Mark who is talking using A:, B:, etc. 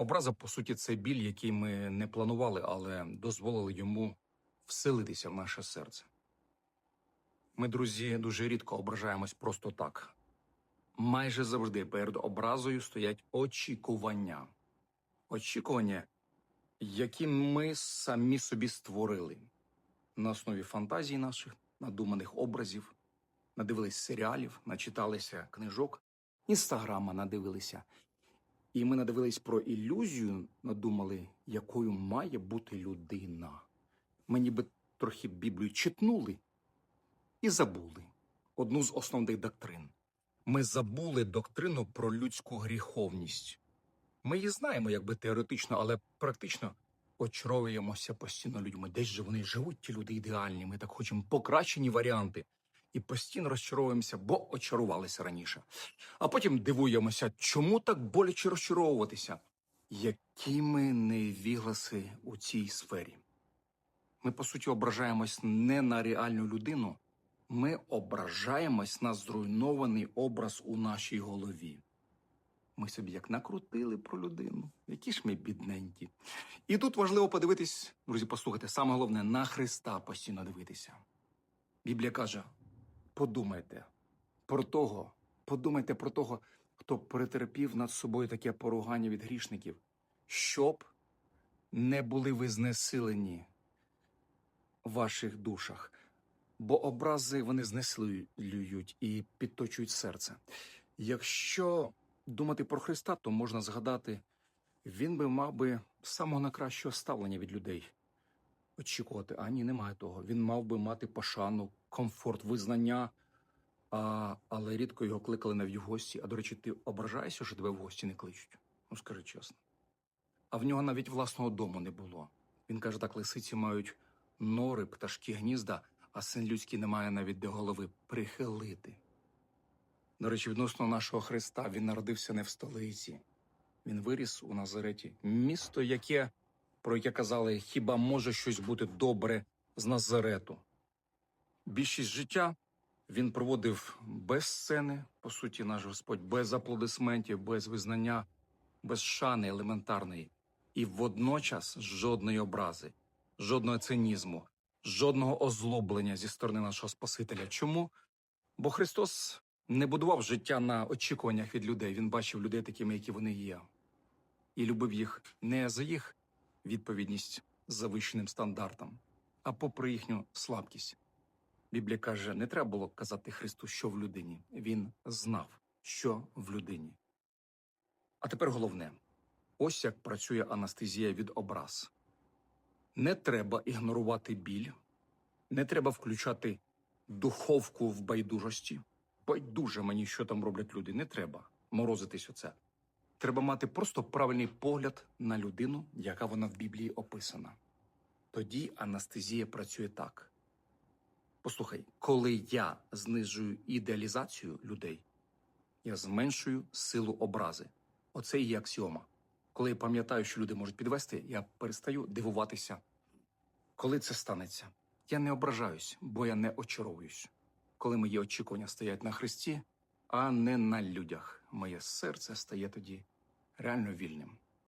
A: Образа, по суті, це біль, який ми не планували, але дозволили йому вселитися в наше серце. Ми, друзі, дуже рідко ображаємось просто так. Майже завжди перед образою стоять очікування. Очікування, які ми самі собі створили на основі фантазій наших, надуманих образів, надивились серіалів, начиталися книжок, інстаграма надивилися. І ми надивились про ілюзію, надумали, якою має бути людина. Ми ніби трохи Біблію читнули і забули одну з основних доктрин. Ми забули доктрину про людську гріховність. Ми її знаємо, якби теоретично, але практично очаровуємося постійно людьми. Десь же вони живуть, ті люди ідеальні. Ми так хочемо покращені варіанти. І постійно розчаровуємося, бо очарувалися раніше. А потім дивуємося, чому так боляче розчаровуватися? Які ми невігласи у цій сфері? Ми, по суті, ображаємось не на реальну людину, ми ображаємось на зруйнований образ у нашій голові. Ми собі як накрутили про людину, які ж ми бідненькі. І тут важливо подивитись, друзі, послухайте, саме головне на Христа постійно дивитися. Біблія каже: подумайте про того, подумайте про того, хто перетерпів над собою таке поругання від грішників, щоб не були ви знесилені в ваших душах, бо образи вони знесилюють і підточують серце. Якщо думати про Христа, то можна згадати, він би мав би самого найкращого ставлення від людей. Очікувати, а ні, немає того. Він мав би мати пошану, комфорт, визнання, а, але рідко його кликали навіть в гості. А до речі, ти ображаєшся, що тебе в гості не кличуть? Ну скажи чесно. А в нього навіть власного дому не було. Він каже, так лисиці мають нори, пташки, гнізда, а син людський не має навіть де голови прихилити. До речі, відносно нашого Христа, він народився не в столиці. Він виріс у Назареті, місто, яке, про яке казали, хіба може щось бути добре з Назарету. Більшість життя він проводив без сцени, по суті, наш Господь, без аплодисментів, без визнання, без шани елементарної, і водночас жодної образи, жодного цинізму, жодного озлоблення зі сторони нашого Спасителя. Чому? Бо Христос не будував життя на очікуваннях від людей. Він бачив людей такими, які вони є, і любив їх не за їх відповідність завищеним стандартам, а попри їхню слабкість. Біблія каже, не треба було казати Христу, що в людині. Він знав, що в людині. А тепер головне: ось як працює анестезія від образ. Не треба ігнорувати біль, не треба включати духовку в байдужості. Байдуже мені, що там роблять люди. Не треба морозитись оце. Треба мати просто правильний погляд на людину, яка вона в Біблії описана. Тоді анестезія працює так. Послухай, коли я знижую ідеалізацію людей, я зменшую силу образи. Оце і є аксіома. Коли я пам'ятаю, що люди можуть підвести, я перестаю дивуватися. Коли це станеться, я не ображаюсь, бо я не очаровуюсь. Коли мої очікування стоять на Христі, а не на людях, моє серце стає тоді реально вільним.